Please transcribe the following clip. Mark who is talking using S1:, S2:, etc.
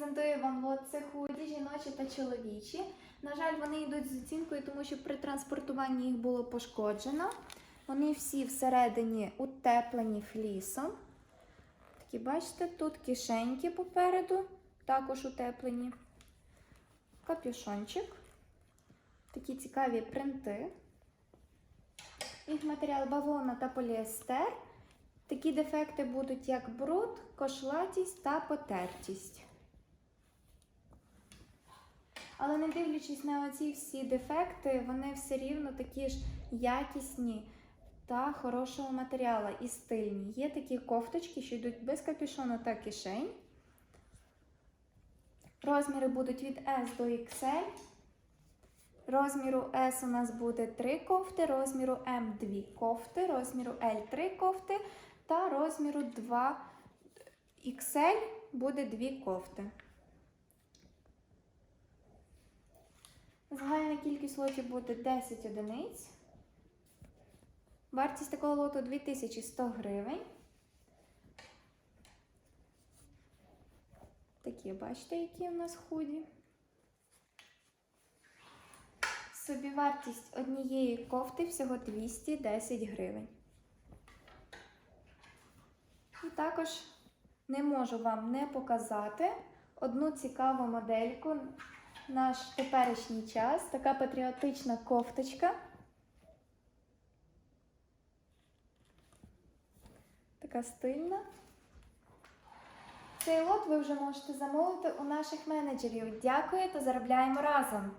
S1: презентую вам лот це худі, жіночі та чоловічі. На жаль, вони йдуть з оцінкою, тому що при транспортуванні їх було пошкоджено. Вони всі всередині утеплені флісом. Такі, бачите, тут кишеньки попереду, також утеплені. Капюшончик. Такі цікаві принти. Їх матеріал бавовна та поліестер. Такі дефекти будуть як бруд, кошлатість та потертість. Але не дивлячись на оці всі дефекти, вони все рівно такі ж якісні та хорошого матеріалу і стильні. Є такі кофточки, що йдуть без капюшону та кишень. Розміри будуть від S до XL. Розміру S у нас буде 3 кофти, розміру M 2 кофти, розміру L 3 кофти та розміру 2 XL буде 2 кофти. Загальна кількість лотів буде 10 одиниць. Вартість такого лоту 2100 гривень. Такі, бачите, які у нас худі. Собівартість однієї кофти всього 210 гривень. І також не можу вам не показати одну цікаву модельку наш теперішній час. Така патріотична кофточка. Така стильна. Цей лот ви вже можете замовити у наших менеджерів. Дякую та заробляємо разом!